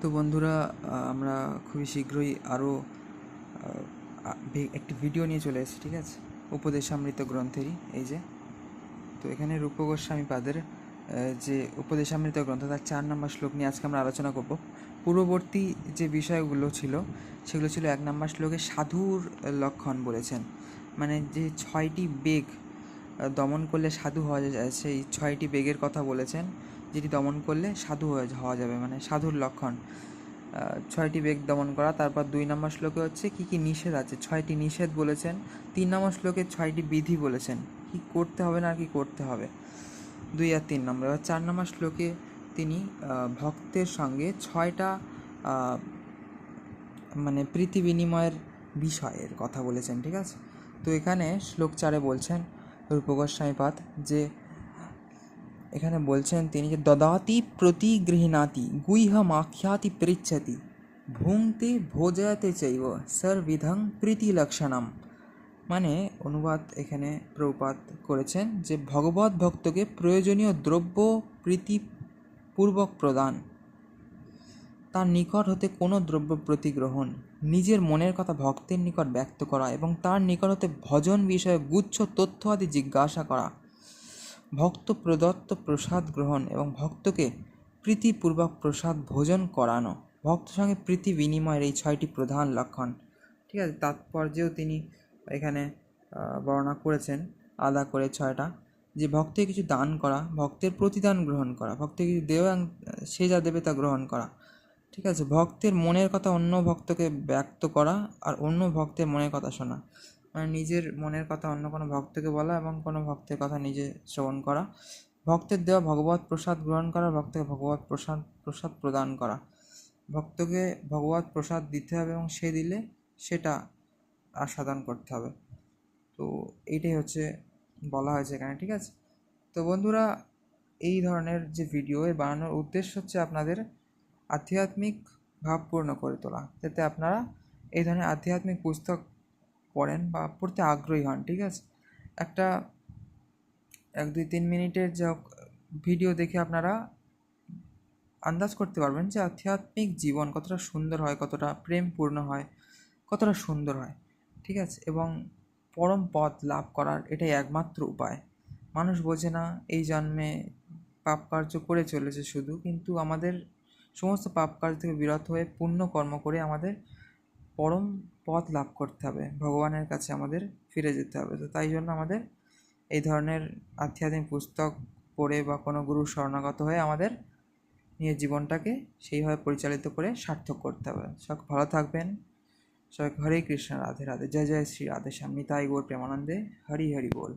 তো বন্ধুরা আমরা খুবই শীঘ্রই আরও একটি ভিডিও নিয়ে চলে এসেছি, ঠিক আছে? উপদেশামৃত গ্রন্থেরই, এই যে। তো এখানে রূপ গোস্বামী পাদের যে উপদেশামৃত গ্রন্থ, তার চার নম্বর শ্লোক নিয়ে আজকে আমরা আলোচনা করব। পূর্ববর্তী যে বিষয়গুলো ছিল, সেগুলো ছিল এক নম্বর শ্লোকে সাধুর লক্ষণ বলেছেন। মানে যে ছয়টি বেগ দমন করলে সাধু হওয়া যায়, সেই ছয়টি বেগের কথা বলেছেন। যেটি দমন করলে সাধু হওয়া যাবে মানে সাধুর লক্ষণ। ছয়টি বেগ দমন করা। তারপর দুই নম্বর শ্লোকে হচ্ছে কি কি নিষেধ আছে? ছয়টি নিষেধ বলেছেন। তিন নম্বর শ্লোকে ছয়টি বিধি বলেছেন। কি করতে হবে না আর কি করতে হবে? দুই আর তিন নম্বর। এবার চার নম্বর শ্লোকে তিনি ভক্তের সঙ্গে ছয়টা মানে প্রীতি বিনিময়ের বিষয়ের কথা বলেছেন, ঠিক আছে? তো এখানে শ্লোক চারে বলছেন রূপগোস্বামীপাদ যে এখানে বলছেন তিনি যে, দদাতি প্রতিগৃহণাতি গুহ্যমাখ্যাতি পৃচ্ছতি, ভুংতে ভোজয়তে চৈব, সর্বিধং প্রীতিলক্ষণম। মানে অনুবাদ এখানে প্রপাত করেছেন যে, ভগবত ভক্তকে প্রয়োজনীয় দ্রব্য প্রীতিপূর্বক প্রদান। তার নিকট হতে কোনো দ্রব্য প্রতিগ্রহণ, নিজের মনের কথা ভক্তের নিকট ব্যক্ত করা এবং তার নিকট হতে ভজন বিষয়ে গুচ্ছ, তথ্য আদি জিজ্ঞাসা করা ভক্ত প্রদত্ত প্রসাদ গ্রহণ এবং ভক্তকে প্রীতিপূর্বক প্রসাদ ভোজন করানো। ভক্ত সঙ্গে প্রীতি বিনিময়ের এই ছয়টি প্রধান লক্ষণ। ঠিক আছে, তাৎপর্যেও তিনি এখানে বর্ণনা করেছেন, আলাদা করে ছয়টা। যে ভক্তের কিছু দান করা, ভক্তের প্রতিদান গ্রহণ করা ভক্তের কিছু দেওয়া সে যা দেবে তা গ্রহণ করা। ঠিক আছে, ভক্তের মনের কথা অন্য ভক্তকে ব্যক্ত করা আর অন্য ভক্তের মনের কথা শোনা। মানে নিজের মনের কথা অন্য কোনো ভক্তকে বলা এবং কোনো ভক্তের কথা নিজে শ্রবণ করা। ভক্তের দেওয়া ভগবত প্রসাদ গ্রহণ করা, ভক্তকে ভগবত প্রসাদ প্রসাদ প্রদান করা। ভক্তকে ভগবত প্রসাদ দিতে হবে এবং সে দিলে সেটা আস্বাদন করতে হবে। তো এইটাই হচ্ছে বলা হয়েছে এখানে, ঠিক আছে? তো বন্ধুরা, এই ধরনের যে ভিডিও এর বানানোর উদ্দেশ্য হচ্ছে আপনাদের আধ্যাত্মিক ভাবপূর্ণ করে তোলা। যাতে আপনারা এই ধরনের আধ্যাত্মিক পুস্তক পড়েন বা পড়তে আগ্রহী হন, ঠিক আছে? একটা এক দুই তিন মিনিটের যা ভিডিও দেখে আপনারা আন্দাজ করতে পারবেন যে আধ্যাত্মিক জীবন কতটা সুন্দর হয়, কতটা প্রেমপূর্ণ হয়, কতটা সুন্দর হয়, ঠিক আছে? এবং পরম পথ লাভ করার এটাই একমাত্র উপায়। মানুষ বোঝে না, এই জন্মে পাপ কার্য করে চলেছে শুধু, কিন্তু আমাদের সমস্ত পাপ কার্য থেকে বিরত হয়ে পুণ্য কর্ম করে আমাদের পরম পথ লাভ করতে হবে, ভগবানের কাছে আমাদের ফিরে যেতে হবে। তো তাই জন্য আমাদের এই ধরনের আধ্যাত্মিক পুস্তক পড়ে বা কোনো গুরু শরণাগত হয়ে আমাদের নিজের জীবনটাকে সেইভাবে পরিচালিত করে সার্থক করতে হবে। সব ভালো থাকবেন। সবাই হরে কৃষ্ণ, রাধে রাধে। জয় জয় শ্রী রাধে। শ্যাম নিতাই গৌর প্রেমানন্দে। হরি হরি বল।